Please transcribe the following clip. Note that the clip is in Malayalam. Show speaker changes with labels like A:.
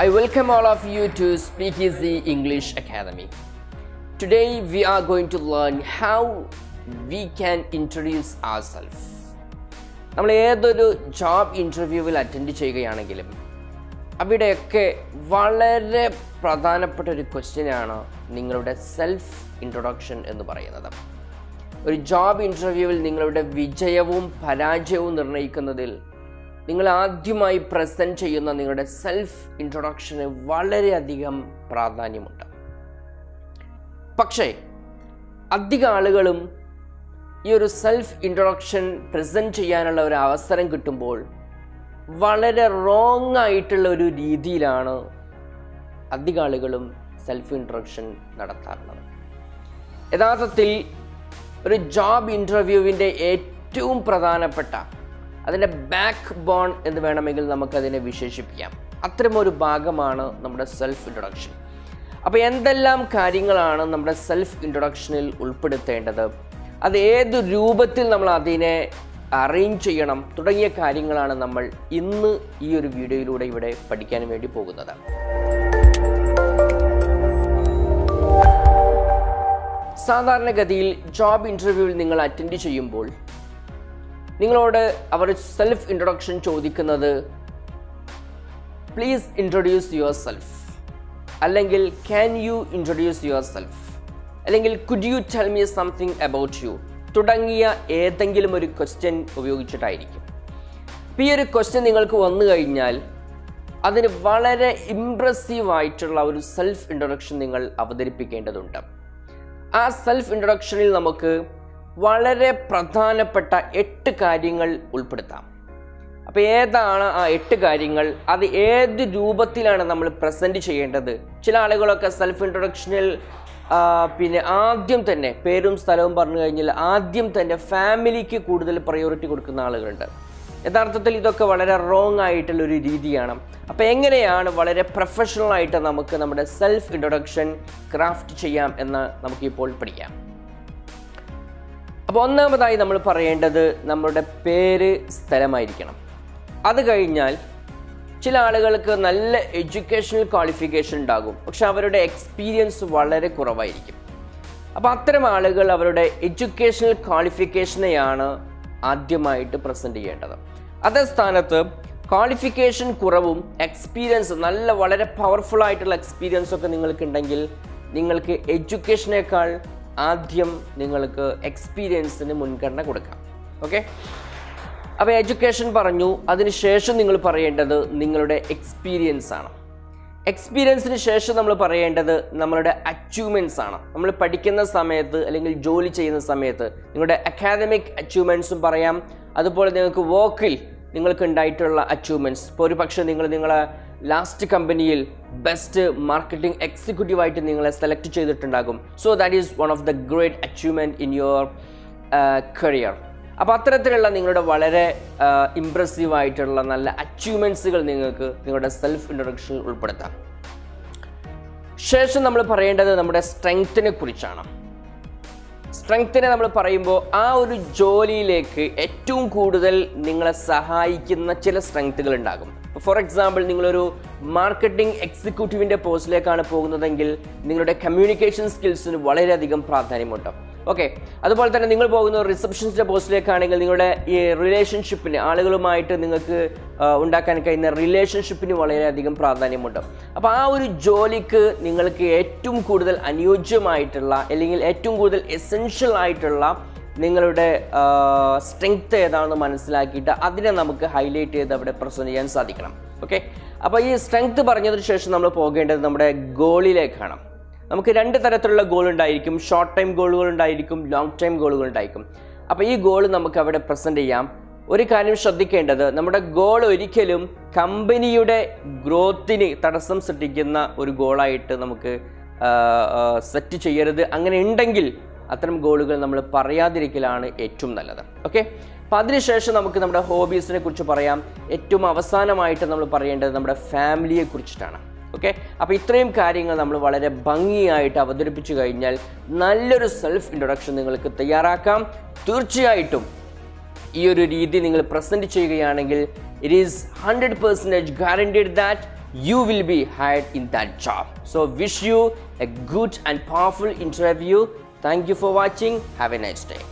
A: I welcome all of you to Speakeasy English Academy. Today we are going to learn how we can introduce ourselves. നമ്മൾ ഏതൊരു ജോബ് ഇന്റർവ്യൂവിൽ അറ്റൻഡ് ചെയ്യുകയാണെങ്കിലും അവിടെയൊക്കെ വളരെ പ്രധാനപ്പെട്ട ഒരു ക്വസ്റ്റ്യനാണ് നിങ്ങളുടെ സെൽഫ് ഇൻട്രൊഡക്ഷൻ എന്ന് പറയുന്നത് ഒരു ജോബ് ഇന്റർവ്യൂവിൽ നിങ്ങളുടെ വിജയവും പരാജയവും നിർണയിക്കുന്നതിൽ നിങ്ങൾ ആദ്യമായി പ്രസന്റ് ചെയ്യുന്ന നിങ്ങളുടെ സെൽഫ് ഇൻട്രൊഡക്ഷന് വളരെയധികം പ്രാധാന്യമുണ്ട്. പക്ഷേ അധിക ആളുകളും ഈ ഒരു സെൽഫ് ഇൻട്രൊഡക്ഷൻ പ്രസന്റ് ചെയ്യാനുള്ള ഒരു അവസരം കിട്ടുമ്പോൾ വളരെ റോങ് ആയിട്ടുള്ള ഒരു രീതിയിലാണ് അധിക ആളുകളും സെൽഫ് ഇൻട്രൊഡക്ഷൻ നടത്താറുള്ളത്. യഥാർത്ഥത്തിൽ ഒരു ജോബ് ഇന്റർവ്യൂവിന്റെ ഏറ്റവും പ്രധാനപ്പെട്ട അതിന്റെ ബാക്ക് ബോൺ എന്ന് വേണമെങ്കിൽ നമുക്കതിനെ വിശേഷിപ്പിക്കാം. അത്തരമൊരു ഭാഗമാണ് നമ്മുടെ സെൽഫ് ഇൻട്രൊഡക്ഷൻ അപ്പോൾ എന്തെല്ലാം കാര്യങ്ങളാണ് നമ്മുടെ സെൽഫ് ഇൻട്രൊഡക്ഷനിൽ ഉൾപ്പെടുത്തേണ്ടത്? അത് ഏത് രൂപത്തിൽ നമ്മൾ അതിനെ അറേഞ്ച് ചെയ്യണം? തുടങ്ങിയ കാര്യങ്ങളാണ് നമ്മൾ ഇന്ന് ഈ ഒരു വീഡിയോയിലൂടെ ഇവിടെ പഠിക്കാൻ വേണ്ടി പോകുന്നത്. സാധാരണഗതിയിൽ ജോബ് ഇന്റർവ്യൂവിൽ നിങ്ങൾ അറ്റൻഡ് ചെയ്യുമ്പോൾ നിങ്ങളോട് അവർ സെൽഫ് ഇൻട്രൊഡക്ഷൻ ചോദിക്കുന്നത് പ്ലീസ് ഇൻട്രൊഡ്യൂസ് യുവർ സെൽഫ് അല്ലെങ്കിൽ can you introduce yourself അല്ലെങ്കിൽ could you tell me something about you തുടങ്ങിയ ഏതെങ്കിലും ഒരു ക്വസ്റ്റ്യൻ ഉപയോഗിച്ചിട്ടായിരിക്കും. അപ്പോൾ ഈ ഒരു ക്വസ്റ്റ്യൻ നിങ്ങൾക്ക് വന്നു കഴിഞ്ഞാൽ അതിന് വളരെ ഇംപ്രസീവ് ആയിട്ടുള്ള ഒരു സെൽഫ് ഇൻട്രൊഡക്ഷൻ നിങ്ങൾ അവതരിപ്പിക്കേണ്ടതുണ്ട്. ആ സെൽഫ് ഇൻട്രൊഡക്ഷനിൽ നമുക്ക് വളരെ പ്രധാനപ്പെട്ട എട്ട് കാര്യങ്ങൾ ഉൾപ്പെടുത്താം. അപ്പോൾ ഏതാണ് ആ എട്ട് കാര്യങ്ങൾ? അത് ഏത് രൂപത്തിലാണ് നമ്മൾ പ്രസന്റ് ചെയ്യേണ്ടത്? ചില ആളുകളൊക്കെ സെൽഫ് ഇൻട്രൊഡക്ഷനിൽ പിന്നെ ആദ്യം തന്നെ പേരും സ്ഥലവും പറഞ്ഞു കഴിഞ്ഞാൽ ആദ്യം തന്നെ ഫാമിലിക്ക് കൂടുതൽ പ്രയോറിറ്റി കൊടുക്കുന്ന ആളുകളുണ്ട്. യഥാർത്ഥത്തിൽ ഇതൊക്കെ വളരെ റോങ് ആയിട്ടുള്ള ഒരു രീതിയാണ്. അപ്പോൾ എങ്ങനെയാണ് വളരെ പ്രൊഫഷണൽ ആയിട്ട് നമുക്ക് നമ്മുടെ സെൽഫ് ഇൻട്രൊഡക്ഷൻ ക്രാഫ്റ്റ് ചെയ്യാം എന്ന് നമുക്കിപ്പോൾ പഠിക്കാം. അപ്പോൾ ഒന്നാമതായി നമ്മൾ പറയേണ്ടത് നമ്മുടെ പേര് സ്ഥലമായിരിക്കണം. അത് കഴിഞ്ഞാൽ ചില ആളുകൾക്ക് നല്ല എഡ്യൂക്കേഷണൽ ക്വാളിഫിക്കേഷൻ ഉണ്ടാകും. പക്ഷെ അവരുടെ എക്സ്പീരിയൻസ് വളരെ കുറവായിരിക്കും. അപ്പോൾ അത്തരം ആളുകൾ അവരുടെ എഡ്യൂക്കേഷണൽ ക്വാളിഫിക്കേഷനെയാണ് ആദ്യമായിട്ട് പ്രസന്റ് ചെയ്യേണ്ടത്. അതേ സ്ഥാനത്ത് ക്വാളിഫിക്കേഷൻ കുറവും എക്സ്പീരിയൻസ് നല്ല വളരെ പവർഫുൾ ആയിട്ടുള്ള എക്സ്പീരിയൻസ് ഒക്കെ നിങ്ങൾക്കുണ്ടെങ്കിൽ നിങ്ങൾക്ക് എഡ്യൂക്കേഷനേക്കാൾ ആദ്യം നിങ്ങൾക്ക് എക്സ്പീരിയൻസിന് മുൻഗണന കൊടുക്കാം. ഓക്കെ അപ്പോൾ എഡ്യൂക്കേഷൻ പറഞ്ഞു അതിനുശേഷം നിങ്ങൾ പറയേണ്ടത് നിങ്ങളുടെ എക്സ്പീരിയൻസ് ആണ്. എക്സ്പീരിയൻസിന് ശേഷം നമ്മൾ പറയേണ്ടത് നമ്മളുടെ അച്ചീവ്മെന്റ്സ് ആണ്. നമ്മൾ പഠിക്കുന്ന സമയത്ത് അല്ലെങ്കിൽ ജോലി ചെയ്യുന്ന സമയത്ത് നിങ്ങളുടെ അക്കാദമിക് അച്ചീവ്മെന്റ്സും പറയാം. അതുപോലെ നിങ്ങൾക്ക് വർക്കിൽ നിങ്ങൾക്ക് ഉണ്ടായിട്ടുള്ള അച്ചീവ്മെന്റ്സ് ഇപ്പോൾ ഒരു പക്ഷേ നിങ്ങൾ നിങ്ങളെ ലാസ്റ്റ് കമ്പനിയിൽ ബെസ്റ്റ് മാർക്കറ്റിംഗ് എക്സിക്യൂട്ടീവ് ആയിട്ട് നിങ്ങളെ സെലക്ട് ചെയ്തിട്ടുണ്ടാകും. So that is one of the great achievement in your career അപ്പോൾ അത്തരത്തിലുള്ള നിങ്ങളുടെ വളരെ ഇമ്പ്രസീവ് ആയിട്ടുള്ള നല്ല അച്ചീവ്മെന്റ്സുകൾ നിങ്ങൾക്ക് നിങ്ങളുടെ സെൽഫ് ഇൻട്രൊഡക്ഷനിൽ ഉൾപ്പെടുത്താം. ശേഷം നമ്മൾ പറയേണ്ടത് നമ്മുടെ സ്ട്രെങ്ത്തിനെ കുറിച്ചാണ്. സ്ട്രെങ്ത്തിനെ നമ്മൾ പറയുമ്പോൾ ആ ഒരു ജോലിയിലേക്ക് ഏറ്റവും കൂടുതൽ നിങ്ങളെ സഹായിക്കുന്ന ചില സ്ട്രെങ്ത്തുകൾ ഉണ്ടാകും. ഫോർ എക്സാമ്പിൾ നിങ്ങളൊരു മാർക്കറ്റിംഗ് എക്സിക്യൂട്ടീവിന്റെ പോസ്റ്റിലേക്കാണ് പോകുന്നതെങ്കിൽ നിങ്ങളുടെ കമ്മ്യൂണിക്കേഷൻ സ്കിൽസിന് വളരെയധികം പ്രാധാന്യമുണ്ട്. ഓക്കെ അതുപോലെ തന്നെ നിങ്ങൾ പോകുന്ന റിസപ്ഷനിസ്റ്റ് പോസ്റ്റിലേക്കാണെങ്കിൽ നിങ്ങളുടെ ഈ റിലേഷൻഷിപ്പിന് ആളുകളുമായിട്ട് നിങ്ങൾക്ക് ഉണ്ടാക്കാൻ കഴിയുന്ന റിലേഷൻഷിപ്പിന് വളരെയധികം പ്രാധാന്യമുണ്ട്. അപ്പോൾ ആ ഒരു ജോലിക്ക് നിങ്ങൾക്ക് ഏറ്റവും കൂടുതൽ അനുയോജ്യമായിട്ടുള്ള അല്ലെങ്കിൽ ഏറ്റവും കൂടുതൽ എസെൻഷ്യൽ ആയിട്ടുള്ള നിങ്ങളുടെ സ്ട്രെങ്ത് ഏതാണെന്ന് മനസ്സിലാക്കിയിട്ട് അതിനെ നമുക്ക് ഹൈലൈറ്റ് ചെയ്ത് അവിടെ പ്രസന്റ് ചെയ്യാൻ സാധിക്കണം. ഓക്കെ അപ്പോൾ ഈ സ്ട്രെങ്ത് പറഞ്ഞതിന് ശേഷം നമ്മൾ പോകേണ്ടത് നമ്മുടെ ഗോളിലേക്കാണ് നമുക്ക് രണ്ട് തരത്തിലുള്ള ഗോൾ ഉണ്ടായിരിക്കും. ഷോർട്ട് ടൈം ഗോളുകൾ ഉണ്ടായിരിക്കും ലോങ് ടൈം ഗോളുകൾ ഉണ്ടായിരിക്കും. അപ്പോൾ ഈ ഗോൾ നമുക്ക് അവിടെ പ്രസന്റ് ചെയ്യാം. ഒരു കാര്യം ശ്രദ്ധിക്കേണ്ടത് നമ്മുടെ ഗോൾ ഒരിക്കലും കമ്പനിയുടെ ഗ്രോത്തിന് തടസ്സം സൃഷ്ടിക്കുന്ന ഒരു ഗോളായിട്ട് നമുക്ക് സെറ്റ് ചെയ്യരുത്. അങ്ങനെ ഉണ്ടെങ്കിൽ അത്തരം ഗോളുകൾ നമ്മൾ പറയാതിരിക്കലാണ് ഏറ്റവും നല്ലത്. ഓക്കെ അപ്പം അതിനുശേഷം നമുക്ക് നമ്മുടെ ഹോബീസിനെ കുറിച്ച് പറയാം. ഏറ്റവും അവസാനമായിട്ട് നമ്മൾ പറയേണ്ടത് നമ്മുടെ ഫാമിലിയെ കുറിച്ചിട്ടാണ്. ഓക്കെ അപ്പോൾ ഇത്രയും കാര്യങ്ങൾ നമ്മൾ വളരെ ഭംഗിയായിട്ട് അവതരിപ്പിച്ചു കഴിഞ്ഞാൽ നല്ലൊരു സെൽഫ് ഇൻട്രൊഡക്ഷൻ നിങ്ങൾക്ക് തയ്യാറാക്കാം. തീർച്ചയായിട്ടും ഈ ഒരു രീതി നിങ്ങൾ പ്രസന്റ് ചെയ്യുകയാണെങ്കിൽ it is hundred percentage guaranteed that you will be hired in that job so wish you a good and powerful interview thank you for watching have a nice day.